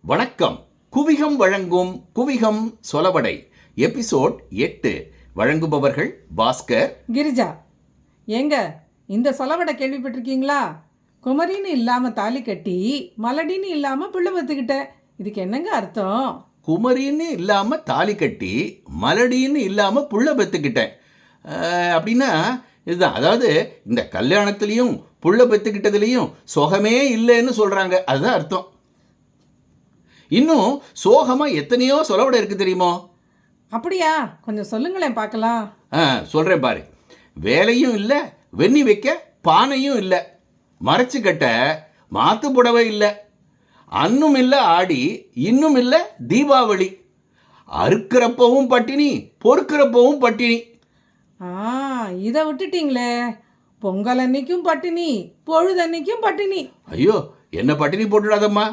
வணக்கம். குவிகம் வழங்கும் குவிகம் சொலவடை எபிசோட் எட்டு. வழங்குபவர்கள் பாஸ்கர். கிரிஜா ஏங்க இந்த சொலவடை கேள்விப்பட்டிருக்கீங்களா? குமரின்னு இல்லாம தாலி கட்டி மலடின்னு இல்லாம பிள்ளை பத்துக்கிட்ட இதுக்கு என்னங்க அர்த்தம்? குமரின்னு இல்லாம தாலி கட்டி மலடின்னு இல்லாம புள்ள பெத்துக்கிட்டேன். அப்படின்னா இதுதான் அதாவது இந்த கல்யாணத்துலேயும் புள்ள பெத்துக்கிட்டதுலேயும் சுகமே இல்லைன்னு சொல்றாங்க. அதுதான் அர்த்தம். இன்னும் சோகமா எத்தனையோ சொலவடை இருக்கு தெரியுமோ? அப்படியா? கொஞ்சம் சொல்லுங்களேன் பார்க்கலாம். ஆ சொல்கிறேன் பாரு. வேலையும் இல்லை வெண்ணி வைக்க பானையும் இல்லை. மறைச்சு கட்ட மாத்து புடவை இல்லை. அன்னும் இல்லை ஆடி இன்னும் இல்லை தீபாவளி. அறுக்கிறப்பவும் பட்டினி பொறுக்கிறப்பவும் பட்டினி. ஆ இதை விட்டுட்டீங்களே. பொங்கல் அன்னைக்கும் பட்டினி பொழுதன்னைக்கும் பட்டினி. ஐயோ என்ன பட்டினி போட்டுடாதம்மா?